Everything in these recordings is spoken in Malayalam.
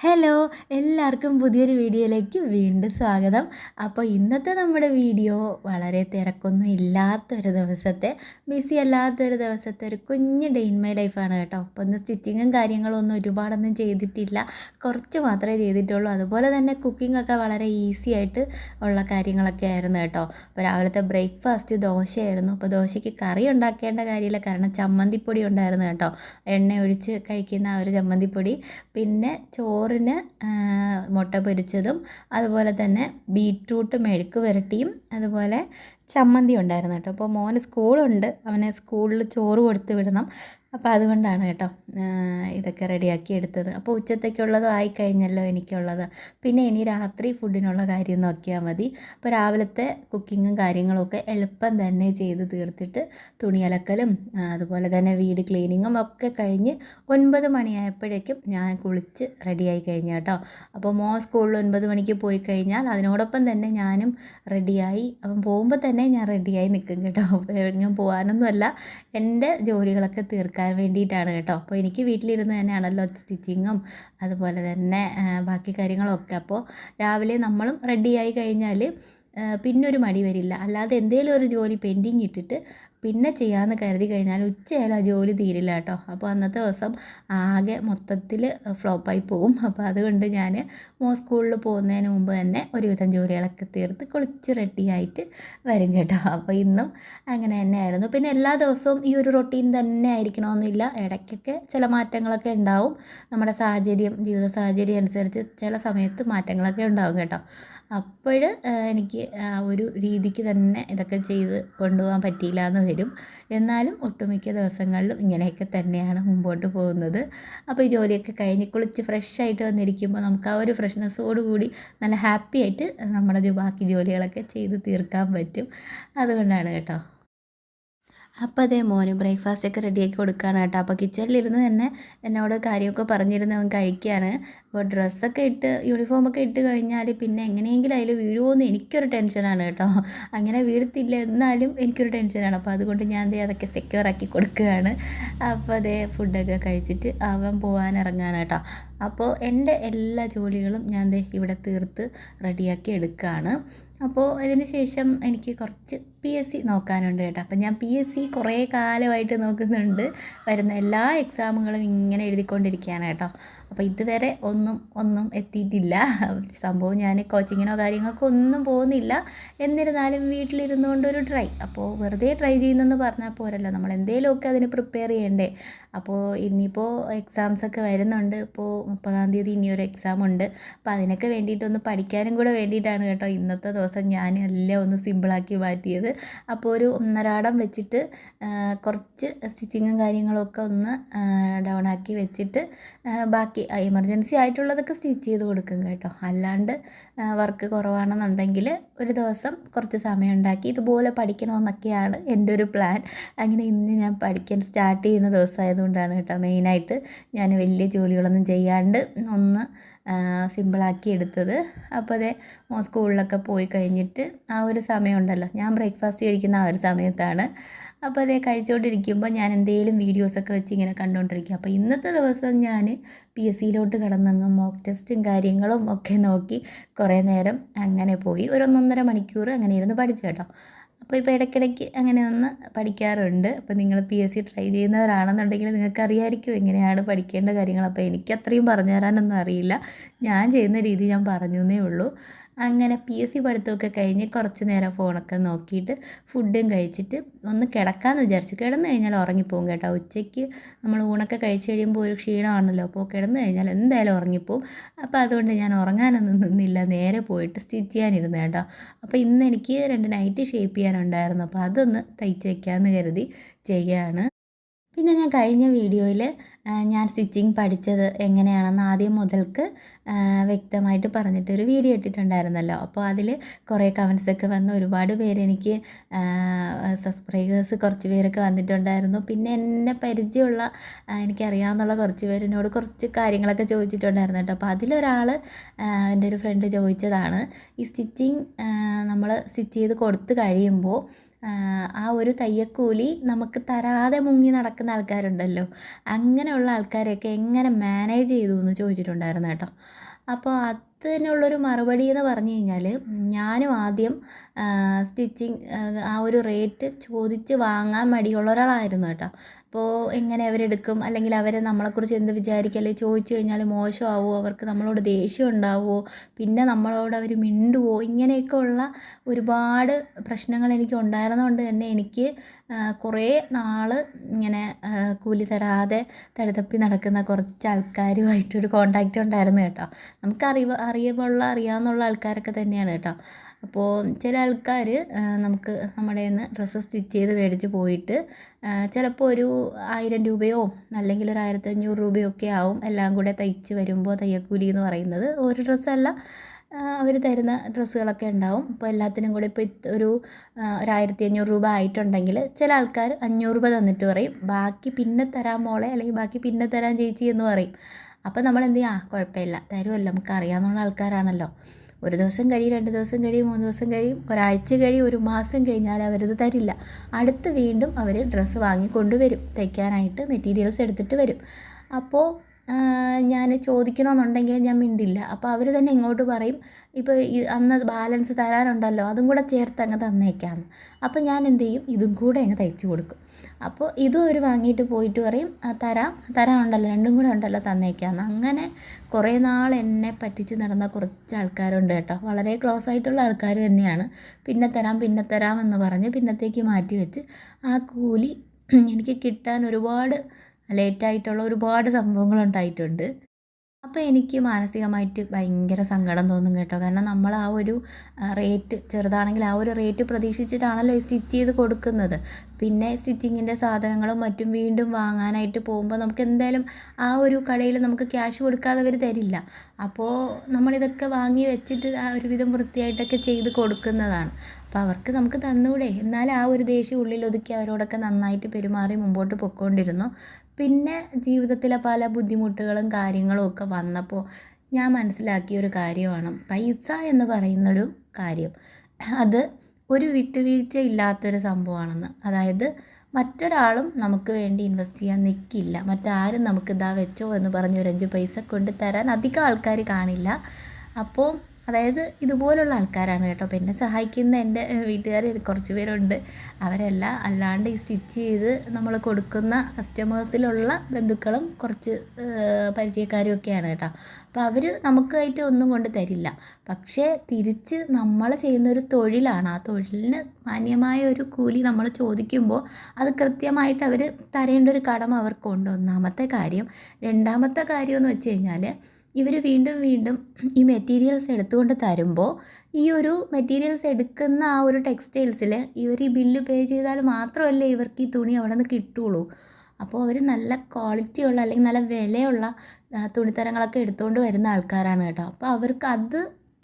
ഹലോ എല്ലാവർക്കും പുതിയൊരു വീഡിയോയിലേക്ക് വീണ്ടും സ്വാഗതം. അപ്പോൾ ഇന്നത്തെ നമ്മുടെ വീഡിയോ വളരെ തിരക്കൊന്നും ഇല്ലാത്തൊരു ദിവസത്തെ ബിസി അല്ലാത്തൊരു ദിവസത്തെ ഒരു കുഞ്ഞ് ഡേ മൈ ലൈഫാണ് കേട്ടോ. അപ്പോൾ ഒന്ന് സ്റ്റിച്ചിങ്ങും കാര്യങ്ങളും ഒന്നും ഒരുപാടൊന്നും ചെയ്തിട്ടില്ല. കുറച്ച് മാത്രമേ ചെയ്തിട്ടുള്ളൂ. അതുപോലെ തന്നെ കുക്കിംഗ് ഒക്കെ വളരെ ഈസി ആയിട്ട് ഉള്ള കാര്യങ്ങളൊക്കെ ആയിരുന്നു കേട്ടോ. അപ്പോൾ രാവിലത്തെ ബ്രേക്ക്ഫാസ്റ്റ് ദോശയായിരുന്നു. അപ്പോൾ ദോശയ്ക്ക് കറി ഉണ്ടാക്കേണ്ട കാര്യമില്ല. കാരണം ചമ്മന്തിപ്പൊടി ഉണ്ടായിരുന്നു കേട്ടോ. എണ്ണ ഒഴിച്ച് കഴിക്കുന്ന ആ ഒരു ചമ്മന്തിപ്പൊടി. പിന്നെ ചോറ് ചോറിന് മുട്ട പൊരിച്ചതും അതുപോലെ തന്നെ ബീറ്റ്റൂട്ട് മെഴുക്ക് പുരട്ടിയും അതുപോലെ ചമ്മന്തി ഉണ്ടായിരുന്നു കേട്ടോ. അപ്പോൾ മോന് സ്കൂളുണ്ട്. അവനെ സ്കൂളിൽ ചോറ് കൊടുത്ത് വിടണം. അപ്പോൾ അതുകൊണ്ടാണ് കേട്ടോ ഇതൊക്കെ റെഡിയാക്കി എടുത്തത്. അപ്പോൾ ഉച്ചത്തേക്കുള്ളതും ആയിക്കഴിഞ്ഞല്ലോ എനിക്കുള്ളത്. പിന്നെ ഇനി രാത്രി ഫുഡിനുള്ള കാര്യം നോക്കിയാൽ മതി. അപ്പോൾ രാവിലത്തെ കുക്കിങ്ങും കാര്യങ്ങളൊക്കെ എളുപ്പം തന്നെ ചെയ്ത് തീർത്തിട്ട് തുണി അലക്കലും അതുപോലെ തന്നെ വീട് ക്ലീനിങ്ങും ഒക്കെ കഴിഞ്ഞ് ഒൻപത് മണിയായപ്പോഴേക്കും ഞാൻ കുളിച്ച് റെഡിയായി കഴിഞ്ഞു കേട്ടോ. അപ്പോൾ മോ സ്കൂളിൽ ഒൻപത് മണിക്ക് പോയി കഴിഞ്ഞാൽ അതിനോടൊപ്പം തന്നെ ഞാനും റെഡിയായി. അപ്പം പോകുമ്പോൾ തന്നെ ഞാൻ റെഡിയായി നിൽക്കും കേട്ടോ. എങ്ങും പോകാനൊന്നുമല്ല എന്റെ ജോലികളൊക്കെ തീർക്കാൻ വേണ്ടിയിട്ടാണ് കേട്ടോ. അപ്പോൾ എനിക്ക് വീട്ടിലിരുന്ന് തന്നെയാണല്ലോ സ്റ്റിച്ചിങ്ങും അതുപോലെ തന്നെ ബാക്കി കാര്യങ്ങളൊക്കെ. അപ്പോൾ രാവിലെ നമ്മളും റെഡിയായി കഴിഞ്ഞാൽ പിന്നൊരു മടി വരില്ല. അല്ലാതെ എന്തെങ്കിലും ഒരു ജോലി പെൻഡിങ് ഇട്ടിട്ട് പിന്നെ ചെയ്യാമെന്ന് കരുതി കഴിഞ്ഞാൽ ഉച്ചയായാലും ആ ജോലി തീരില്ല കേട്ടോ. അപ്പോൾ അന്നത്തെ ദിവസം ആകെ മൊത്തത്തിൽ ഫ്ലോപ്പായി പോവും. അപ്പോൾ അതുകൊണ്ട് ഞാൻ മോ സ്കൂളിൽ പോകുന്നതിന് മുമ്പ് തന്നെ ഒരുവിധം ജോലികളൊക്കെ തീർത്ത് കുളിച്ച് റെഡിയായിട്ട് വരും കേട്ടോ. അപ്പോൾ ഇന്നും അങ്ങനെ തന്നെയായിരുന്നു. പിന്നെ എല്ലാ ദിവസവും ഈ ഒരു റൊട്ടീൻ തന്നെ ആയിരിക്കണമെന്നില്ല. ഇടയ്ക്കൊക്കെ ചില മാറ്റങ്ങളൊക്കെ ഉണ്ടാവും. നമ്മുടെ സാഹചര്യം ജീവിത സാഹചര്യം അനുസരിച്ച് ചില സമയത്ത് മാറ്റങ്ങളൊക്കെ ഉണ്ടാവും കേട്ടോ. അപ്പോൾ എനിക്ക് ആ ഒരു രീതിക്ക് തന്നെ ഇതൊക്കെ ചെയ്ത് കൊണ്ടുപോകാൻ പറ്റിയില്ല എന്ന് വരും. എന്നാലും ഒട്ടുമിക്ക ദിവസങ്ങളിലും ഇങ്ങനെയൊക്കെ തന്നെയാണ് മുമ്പോട്ട് പോകുന്നത്. അപ്പോൾ ഈ ജോലിയൊക്കെ കഴിഞ്ഞ് കുളിച്ച് ഫ്രഷായിട്ട് വന്നിരിക്കുമ്പോൾ നമുക്ക് ആ ഒരു ഫ്രഷ്നെസ്സോടുകൂടി നല്ല ഹാപ്പി ആയിട്ട് നമ്മുടെ ബാക്കി ജോലികളൊക്കെ ചെയ്ത് തീർക്കാൻ പറ്റും. അതുകൊണ്ടാണ് കേട്ടോ. അപ്പോൾ അതേ മോന് ബ്രേക്ക്ഫാസ്റ്റ് ഒക്കെ റെഡിയാക്കി കൊടുക്കുകയാണ് കേട്ടോ. അപ്പോൾ കിച്ചണിലിരുന്ന് തന്നെ എന്നോട് കാര്യമൊക്കെ പറഞ്ഞിരുന്ന് അവൻ കഴിക്കുകയാണ് അപ്പോൾ ഡ്രസ്സൊക്കെ ഇട്ട് യൂണിഫോമൊക്കെ ഇട്ട് കഴിഞ്ഞാൽ പിന്നെ എങ്ങനെയെങ്കിലും അതിൽ വീഴുമോയെന്ന് എനിക്കൊരു ടെൻഷനാണ് കേട്ടോ. അങ്ങനെ വീഴത്തില്ല എന്നാലും എനിക്കൊരു ടെൻഷനാണ് അപ്പോൾ അതുകൊണ്ട് ഞാൻ ദേ അതൊക്കെ സെക്യൂർ ആക്കി കൊടുക്കുകയാണ്. അപ്പോൾ അതേ ഫുഡൊക്കെ കഴിച്ചിട്ട് അവൻ പോകാൻ ഇറങ്ങുകയാണ് കേട്ടോ. അപ്പോൾ എന്റെ എല്ലാ ജോലികളും ഞാൻ ദേ ഇവിടെ തീർത്ത് റെഡിയാക്കി എടുക്കുകയാണ്. അപ്പോൾ അതിന് ശേഷം എനിക്ക് കുറച്ച് പി എസ് സി നോക്കാനുണ്ട് കേട്ടോ. അപ്പം ഞാൻ പി എസ് സി കുറേ കാലമായിട്ട് നോക്കുന്നുണ്ട്. വരുന്ന എല്ലാ എക്സാമുകളും ഇങ്ങനെ എഴുതിക്കൊണ്ടിരിക്കുകയാണ് കേട്ടോ. അപ്പോൾ ഇതുവരെ ഒന്നും ഒന്നും എത്തിയിട്ടില്ല. സംഭവം ഞാൻ കോച്ചിങ്ങിനോ കാര്യങ്ങൾക്കോ ഒന്നും പോകുന്നില്ല. എന്നിരുന്നാലും വീട്ടിലിരുന്നുകൊണ്ട് ഒരു ട്രൈ അപ്പോൾ വെറുതെ ട്രൈ ചെയ്യുന്നെന്ന് പറഞ്ഞാൽ പോരല്ലോ. നമ്മൾ എന്തെങ്കിലുമൊക്കെ അതിന് പ്രിപ്പയർ ചെയ്യണ്ടേ. അപ്പോൾ ഇനിയിപ്പോൾ എക്സാംസൊക്കെ വരുന്നുണ്ട്. ഇപ്പോൾ മുപ്പതാം തീയതി ഇനിയൊരു എക്സാം ഉണ്ട്. അപ്പോൾ അതിനൊക്കെ വേണ്ടിയിട്ടൊന്ന് പഠിക്കാനും കൂടെ വേണ്ടിയിട്ടാണ് കേട്ടോ ഇന്നത്തെ ദിവസം ഞാൻ എല്ലാം ഒന്ന് സിമ്പിളാക്കി മാറ്റിയത്. അപ്പോൾ ഒരു ഒന്നരാടം വെച്ചിട്ട് കുറച്ച് സ്റ്റിച്ചിങ്ങും കാര്യങ്ങളൊക്കെ ഒന്ന് ഡൗൺ ആക്കി വെച്ചിട്ട് ബാക്കി എമർജൻസി ആയിട്ടുള്ളതൊക്കെ സ്റ്റിച്ച് ചെയ്ത് കൊടുക്കും കേട്ടോ. അല്ലാണ്ട് വർക്ക് കുറവാണെന്നുണ്ടെങ്കിൽ ഒരു ദിവസം കുറച്ച് സമയം ഉണ്ടാക്കി ഇതുപോലെ പഠിക്കണമെന്നൊക്കെയാണ് എന്റെ ഒരു പ്ലാൻ അങ്ങനെ ഇന്ന് ഞാൻ പഠിക്കാൻ സ്റ്റാർട്ട് ചെയ്യുന്ന ദിവസമായതുകൊണ്ടാണ് കേട്ടോ മെയിനായിട്ട് ഞാൻ വലിയ ജോലികളൊന്നും ചെയ്യാണ്ട് ഒന്ന് സിമ്പിളാക്കി എടുത്തത്. അപ്പോൾ അതേ സ്കൂളിലൊക്കെ പോയി കഴിഞ്ഞിട്ട് ആ ഒരു സമയമുണ്ടല്ലോ. ഞാൻ ബ്രേക്ക്ഫാസ്റ്റ് കഴിക്കുന്ന ആ ഒരു സമയത്താണ്. അപ്പോൾ അതേ കഴിച്ചുകൊണ്ടിരിക്കുമ്പോൾ ഞാൻ എന്തെങ്കിലും വീഡിയോസൊക്കെ വെച്ച് ഇങ്ങനെ കണ്ടുകൊണ്ടിരിക്കും അപ്പോൾ ഇന്നത്തെ ദിവസം ഞാൻ പി എസ് സിയിലോട്ട് കടന്നങ്ങ് മോക്ക് ടെസ്റ്റും കാര്യങ്ങളും ഒക്കെ നോക്കി കുറേ നേരം അങ്ങനെ പോയി. ഒരു ഒന്നൊന്നര മണിക്കൂർ അങ്ങനെ ഇരുന്ന് പഠിച്ചു കേട്ടോ. അപ്പോൾ ഇപ്പോൾ ഇടയ്ക്കിടയ്ക്ക് അങ്ങനെ ഒന്ന് പഠിക്കാറുണ്ട്. അപ്പോൾ നിങ്ങൾ പി എസ് സി ട്രൈ ചെയ്യുന്നവരാണെന്നുണ്ടെങ്കിൽ നിങ്ങൾക്ക് അറിയാമായിരിക്കും എങ്ങനെയാണ് പഠിക്കേണ്ട കാര്യങ്ങൾ. അപ്പോൾ എനിക്ക് അത്രയും പറഞ്ഞു തരാനൊന്നും അറിയില്ല. ഞാൻ ചെയ്യുന്ന രീതി ഞാൻ പറഞ്ഞു എന്നേ ഉള്ളൂ. അങ്ങനെ പി എസ് സി പഠിത്തമൊക്കെ കഴിഞ്ഞ് കുറച്ച് നേരം ഫോണൊക്കെ നോക്കിയിട്ട് ഫുഡും കഴിച്ചിട്ട് ഒന്ന് കിടക്കാമെന്ന് വിചാരിച്ചു. കിടന്നു കഴിഞ്ഞാൽ ഉറങ്ങിപ്പോവും കേട്ടോ. ഉച്ചയ്ക്ക് നമ്മൾ ഊണൊക്കെ കഴിച്ച് കഴിയുമ്പോൾ ഒരു ക്ഷീണമാണല്ലോ. അപ്പോൾ കിടന്നു കഴിഞ്ഞാൽ എന്തായാലും ഉറങ്ങിപ്പോവും. അപ്പോൾ അതുകൊണ്ട് ഞാൻ ഉറങ്ങാനൊന്നും നിന്നില്ല. നേരെ പോയിട്ട് സ്റ്റിച്ച് ചെയ്യാനിരുന്നു കേട്ടോ. അപ്പോൾ ഇന്ന് എനിക്ക് രണ്ട് നൈറ്റ് ഷേപ്പ് ചെയ്യാനുണ്ടായിരുന്നു. അപ്പോൾ അതൊന്ന് തയ്ച്ച് വയ്ക്കാമെന്ന് കരുതി ചെയ്യുകയാണ്. പിന്നെ ഞാൻ കഴിഞ്ഞ വീഡിയോയിൽ ഞാൻ സ്റ്റിച്ചിങ് പഠിച്ചത് എങ്ങനെയാണെന്ന് ആദ്യം മുതൽക്ക് വ്യക്തമായിട്ട് പറഞ്ഞിട്ട് ഒരു വീഡിയോ ഇട്ടിട്ടുണ്ടായിരുന്നല്ലോ. അപ്പോൾ അതിൽ കുറേ കമൻസൊക്കെ വന്ന് ഒരുപാട് പേര് എനിക്ക് സബ്സ്ക്രൈബേഴ്സ് കുറച്ച് പേരൊക്കെ വന്നിട്ടുണ്ടായിരുന്നു. പിന്നെ എന്നെ പരിചയമുള്ള എനിക്കറിയാവുന്നുള്ള കുറച്ച് പേരെന്നോട് കുറച്ച് കാര്യങ്ങളൊക്കെ ചോദിച്ചിട്ടുണ്ടായിരുന്നു കേട്ടോ. അപ്പോൾ അതിലൊരാൾ എന്റെ ഒരു ഫ്രണ്ട് ചോദിച്ചതാണ് ഈ സ്റ്റിച്ചിങ് നമ്മൾ സ്റ്റിച്ച് ചെയ്ത് കൊടുത്തു കഴിയുമ്പോൾ ആ ഒരു തയ്യക്കൂലി നമുക്ക് തരാതെ മുങ്ങി നടക്കുന്ന ആൾക്കാരുണ്ടല്ലോ. അങ്ങനെയുള്ള ആൾക്കാരെയൊക്കെ എങ്ങനെ മാനേജ് ചെയ്തു എന്ന് ചോദിച്ചിട്ടുണ്ടായിരുന്നു കേട്ടോ. അപ്പോൾ അതിനുള്ളൊരു മറുപടി എന്ന് പറഞ്ഞു കഴിഞ്ഞാൽ ഞാനും ആദ്യം സ്റ്റിച്ചിങ് ആ ഒരു റേറ്റ് ചോദിച്ച് വാങ്ങാൻ മടിയുള്ള ഒരാളായിരുന്നു കേട്ടോ. അപ്പോൾ എങ്ങനെ അവരെടുക്കും? അല്ലെങ്കിൽ അവർ നമ്മളെക്കുറിച്ച് എന്ത് വിചാരിക്കും? അല്ലെങ്കിൽ ചോദിച്ചു കഴിഞ്ഞാൽ മോശമാവോ? അവർക്ക് നമ്മളോട് ദേഷ്യം ഉണ്ടാവുമോ പിന്നെ നമ്മളോട് അവർ മിണ്ടുവോ? ഇങ്ങനെയൊക്കെ ഉള്ള ഒരുപാട് പ്രശ്നങ്ങൾ എനിക്ക് ഉണ്ടായിരുന്നതുകൊണ്ട് തന്നെ എനിക്ക് കുറേ നാൾ ഇങ്ങനെ കൂലി തരാതെ തടിതപ്പി നടക്കുന്ന കുറച്ച് ആൾക്കാരുമായിട്ടൊരു കോണ്ടാക്റ്റ് ഉണ്ടായിരുന്നു കേട്ടോ. നമുക്ക് അറിവ് അറിയുമ്പോൾ അറിയാവുന്നുള്ള ആൾക്കാരൊക്കെ തന്നെയാണ് കേട്ടോ. അപ്പോൾ ചില ആൾക്കാർ നമുക്ക് നമ്മുടെ നിന്ന് ഡ്രസ്സ് സ്റ്റിച്ച് ചെയ്ത് മേടിച്ച് പോയിട്ട് ചിലപ്പോൾ ഒരു ആയിരം രൂപയോ അല്ലെങ്കിൽ ഒരു ആയിരത്തഞ്ഞൂറ് രൂപയോ ഒക്കെ ആവും എല്ലാം കൂടെ തയ്ച്ച് വരുമ്പോൾ തയ്യക്കൂലി എന്ന് പറയുന്നത്. ഒരു ഡ്രസ്സല്ല അവർ തരുന്ന ഡ്രസ്സുകളൊക്കെ ഉണ്ടാവും. അപ്പോൾ എല്ലാത്തിനും കൂടെ ഇപ്പോൾ ഒരു ഒരായിരത്തി അഞ്ഞൂറ് രൂപ ആയിട്ടുണ്ടെങ്കിൽ ചില ആൾക്കാർ അഞ്ഞൂറ് രൂപ തന്നിട്ട് പറയും. ബാക്കി പിന്നെ തരാൻ മോളെ അല്ലെങ്കിൽ ബാക്കി പിന്നെ തരാൻ ചേച്ചി എന്ന് പറയും. അപ്പോൾ നമ്മൾ എന്ത് ചെയ്യാം കുഴപ്പമില്ല തരുമല്ലോ നമുക്ക് അറിയാവുന്ന ആൾക്കാരാണല്ലോ. ഒരു ദിവസം കഴിയും രണ്ട് ദിവസം കഴിയും മൂന്ന് ദിവസം കഴിയും ഒരാഴ്ച കഴിയും ഒരു മാസം കഴിഞ്ഞാൽ അവരത് തരില്ല. അടുത്ത് വീണ്ടും അവർ ഡ്രസ്സ് വാങ്ങി കൊണ്ടുവരും തയ്ക്കാനായിട്ട് മെറ്റീരിയൽസ് എടുത്തിട്ട് വരും. അപ്പോൾ ഞാൻ ചോദിക്കണമെന്നുണ്ടെങ്കിൽ ഞാൻ മിണ്ടില്ല. അപ്പോൾ അവർ തന്നെ ഇങ്ങോട്ട് പറയും ഇപ്പോൾ അന്ന് ബാലൻസ് തരാനുണ്ടല്ലോ അതും കൂടെ ചേർത്ത് അങ്ങ് തന്നേക്കാമെന്ന് അപ്പോൾ ഞാൻ എന്ത് ചെയ്യും? ഇതും കൂടെ അങ്ങ് തയ്ച്ച് കൊടുക്കും. അപ്പോൾ ഇതും അവർ വാങ്ങിയിട്ട് പോയിട്ട് പറയും തരാം തരാനുണ്ടല്ലോ രണ്ടും കൂടെ ഉണ്ടല്ലോ തന്നേക്കാമെന്ന് അങ്ങനെ കുറേ നാൾ എന്നെ പറ്റിച്ച് നടന്ന കുറച്ച് ആൾക്കാരുണ്ട് കേട്ടോ. വളരെ ക്ലോസ് ആയിട്ടുള്ള ആൾക്കാർ തന്നെയാണ്. പിന്നെ തരാം പിന്നെ തരാം എന്ന് പറഞ്ഞ് പിന്നത്തേക്ക് മാറ്റി വെച്ച് ആ കൂലി എനിക്ക് കിട്ടാൻ ഒരുപാട് ലേറ്റായിട്ടുള്ള ഒരുപാട് സംഭവങ്ങൾ ഉണ്ടായിട്ടുണ്ട്. അപ്പോൾ എനിക്ക് മാനസികമായിട്ട് ഭയങ്കര സങ്കടം തോന്നും കേട്ടോ. കാരണം നമ്മൾ ആ ഒരു റേറ്റ് ചെറുതാണെങ്കിൽ ആ ഒരു റേറ്റ് പ്രതീക്ഷിച്ചിട്ടാണല്ലോ സ്റ്റിച്ച് ചെയ്ത് കൊടുക്കുന്നത്. പിന്നെ സ്റ്റിച്ചിങ്ങിന്റെ സാധനങ്ങളും മറ്റും വീണ്ടും വാങ്ങാനായിട്ട് പോകുമ്പോൾ നമുക്ക് എന്തായാലും ആ ഒരു കടയിൽ നമുക്ക് ക്യാഷ് കൊടുക്കാതെ അവർ തരില്ല. അപ്പോൾ നമ്മളിതൊക്കെ വാങ്ങി വെച്ചിട്ട് ആ ഒരുവിധം വൃത്തിയായിട്ടൊക്കെ ചെയ്ത് കൊടുക്കുന്നതാണ്. അപ്പോൾ അവർക്ക് നമുക്ക് തന്നൂടെ. എന്നാൽ ആ ഒരു ദേഷ്യം ഉള്ളിൽ ഒതുക്കി അവരോടൊക്കെ നന്നായിട്ട് പെരുമാറി മുമ്പോട്ട് പൊയ്ക്കൊണ്ടിരുന്നു പിന്നെ ജീവിതത്തിലെ പല ബുദ്ധിമുട്ടുകളും കാര്യങ്ങളും ഒക്കെ വന്നപ്പോൾ ഞാൻ മനസ്സിലാക്കിയ ഒരു കാര്യമാണ്. പൈസ എന്ന് പറയുന്നൊരു കാര്യം. അത് ഒരു വിട്ടുവീഴ്ച ഇല്ലാത്തൊരു സംഭവമാണെന്ന്. അതായത് മറ്റൊരാളും നമുക്ക് വേണ്ടി ഇൻവെസ്റ്റ് ചെയ്യാൻ നിൽക്കില്ല മറ്റാരും നമുക്ക് ഇതാ വെച്ചോ എന്ന് പറഞ്ഞ് ഒരു അഞ്ച് പൈസ കൊണ്ട് തരാൻ അധികം ആൾക്കാർ കാണില്ല. അപ്പോൾ അതായത് ഇതുപോലുള്ള ആൾക്കാരാണ് കേട്ടോ. അപ്പോൾ എന്നെ സഹായിക്കുന്ന എന്റെ വീട്ടുകാർ കുറച്ച് പേരുണ്ട്. അവരെല്ലാം അല്ലാണ്ട് ഈ സ്റ്റിച്ച് ചെയ്ത് നമ്മൾ കൊടുക്കുന്ന കസ്റ്റമേഴ്സിലുള്ള ബന്ധുക്കളും കുറച്ച് പരിചയക്കാരും ഒക്കെയാണ് കേട്ടോ. അപ്പോൾ അവർ നമുക്കായിട്ട് ഒന്നും കൊണ്ട് തരില്ല. പക്ഷേ തിരിച്ച് നമ്മൾ ചെയ്യുന്നൊരു തൊഴിലാണ്. ആ തൊഴിലിന് മാന്യമായ ഒരു കൂലി നമ്മൾ ചോദിക്കുമ്പോൾ അത് കൃത്യമായിട്ട് അവർ തരേണ്ട ഒരു കടമ അവർക്കുണ്ട് ഒന്നാമത്തെ കാര്യം. രണ്ടാമത്തെ കാര്യം എന്ന് വെച്ച് കഴിഞ്ഞാൽ ഇവർ വീണ്ടും വീണ്ടും ഈ മെറ്റീരിയൽസ് എടുത്തുകൊണ്ട് തരുമ്പോൾ ഈ ഒരു മെറ്റീരിയൽസ് എടുക്കുന്ന ആ ഒരു ടെക്സ്റ്റൈൽസിൽ ഇവർ ഈ ബില്ല് പേ ചെയ്താൽ മാത്രമല്ലേ ഇവർക്ക് ഈ തുണി അവിടെ നിന്ന് കിട്ടുള്ളൂ. അപ്പോൾ അവർ നല്ല ക്വാളിറ്റിയുള്ള അല്ലെങ്കിൽ നല്ല വിലയുള്ള തുണിത്തരങ്ങളൊക്കെ എടുത്തുകൊണ്ട് വരുന്ന ആൾക്കാരാണ് കേട്ടോ. അപ്പോൾ അവർക്ക് അത്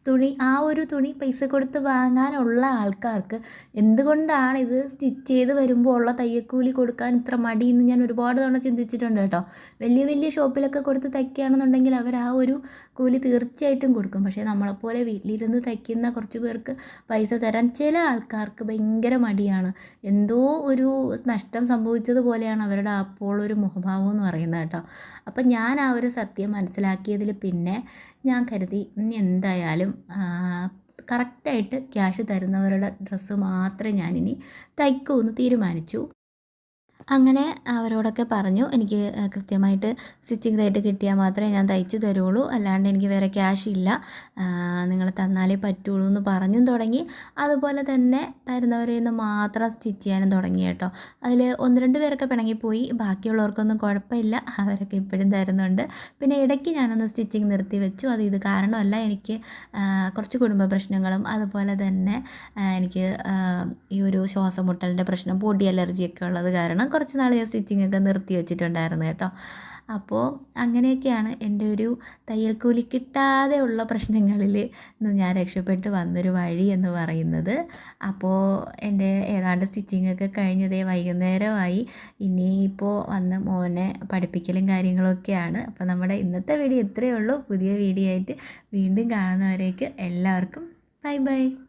തുണി ആ ഒരു തുണി പൈസ കൊടുത്ത് വാങ്ങാനുള്ള ആൾക്കാർക്ക് എന്തുകൊണ്ടാണ് ഇത് സ്റ്റിച്ച് ചെയ്ത് വരുമ്പോൾ ഉള്ള തയ്യക്കൂലി കൊടുക്കാൻ ഇത്ര മടിയെന്ന് ഞാൻ ഒരുപാട് തവണ ചിന്തിച്ചിട്ടുണ്ട് കേട്ടോ. വലിയ വലിയ ഷോപ്പിലൊക്കെ കൊടുത്ത് തയ്ക്കുകയാണെന്നുണ്ടെങ്കിൽ അവർ ആ ഒരു കൂലി തീർച്ചയായിട്ടും കൊടുക്കും. പക്ഷേ നമ്മളെപ്പോലെ വീട്ടിലിരുന്ന് തയ്ക്കുന്ന കുറച്ച് പേർക്ക് പൈസ തരാൻ ചില ആൾക്കാർക്ക് ഭയങ്കര മടിയാണ്. എന്തോ ഒരു നഷ്ടം സംഭവിച്ചതുപോലെയാണ് അവരുടെ അപ്പോൾ ഒരു മുഖഭാവം എന്ന് പറയുന്നത് കേട്ടോ. അപ്പം ഞാൻ ആ ഒരു സത്യം മനസ്സിലാക്കിയതിൽ പിന്നെ ഞാൻ കരുതി ഇനി എന്തായാലും കറക്റ്റായിട്ട് ക്യാഷ് തരുന്നവരുടെ ഡ്രസ്സ് മാത്രമേ ഞാനിനി തയ്ക്കൂ എന്ന് തീരുമാനിച്ചു. അങ്ങനെ അവരോടൊക്കെ പറഞ്ഞു എനിക്ക് കൃത്യമായിട്ട് സ്റ്റിച്ചിങ് റേറ്റ് കിട്ടിയാൽ മാത്രമേ ഞാൻ തയ്ച്ച് തരുള്ളൂ. അല്ലാണ്ട് എനിക്ക് വേറെ ക്യാഷ് ഇല്ല. നിങ്ങൾ തന്നാലേ പറ്റുള്ളൂ എന്ന് പറഞ്ഞും തുടങ്ങി. അതുപോലെ തന്നെ തരുന്നവരിൽ നിന്ന് മാത്രം സ്റ്റിച്ച് ചെയ്യാനും തുടങ്ങി കേട്ടോ. അതിൽ ഒന്ന് രണ്ട് പേരൊക്കെ പിണങ്ങിപ്പോയി ബാക്കിയുള്ളവർക്കൊന്നും കുഴപ്പമില്ല. അവരൊക്കെ ഇപ്പോഴും തരുന്നുണ്ട്. പിന്നെ ഇടയ്ക്ക് ഞാനൊന്ന് സ്റ്റിച്ചിങ് നിർത്തി വെച്ചു. അത് ഇത് കാരണമല്ല. എനിക്ക് കുറച്ച് കുടുംബ പ്രശ്നങ്ങളും അതുപോലെ തന്നെ എനിക്ക് ഈ ഒരു ശ്വാസമുട്ടലിന്റെ പ്രശ്നം പൊടി അലർജിയൊക്കെ ഉള്ളത് കാരണം കുറച്ച് നാൾ ഞാൻ സ്റ്റിച്ചിങ്ങൊക്കെ നിർത്തി വെച്ചിട്ടുണ്ടായിരുന്നു കേട്ടോ. അപ്പോൾ അങ്ങനെയൊക്കെയാണ് എന്റെ ഒരു തയ്യൽ കൂലി കിട്ടാതെ ഉള്ള പ്രശ്നങ്ങളിൽ ഞാൻ രക്ഷപ്പെട്ട് വന്നൊരു വഴി എന്ന് പറയുന്നത്. അപ്പോൾ എന്റെ ഏതാണ്ട് സ്റ്റിച്ചിങ്ങൊക്കെ കഴിഞ്ഞതേ വൈകുന്നേരമായി. ഇനിയിപ്പോൾ വന്ന് മോനെ പഠിപ്പിക്കലും കാര്യങ്ങളൊക്കെയാണ്. അപ്പോൾ നമ്മുടെ ഇന്നത്തെ വീഡിയോ ഇത്രയേ ഉള്ളൂ. പുതിയ വീഡിയോ ആയിട്ട് വീണ്ടും കാണുന്നവരേക്ക് എല്ലാവർക്കും ബൈ ബൈ.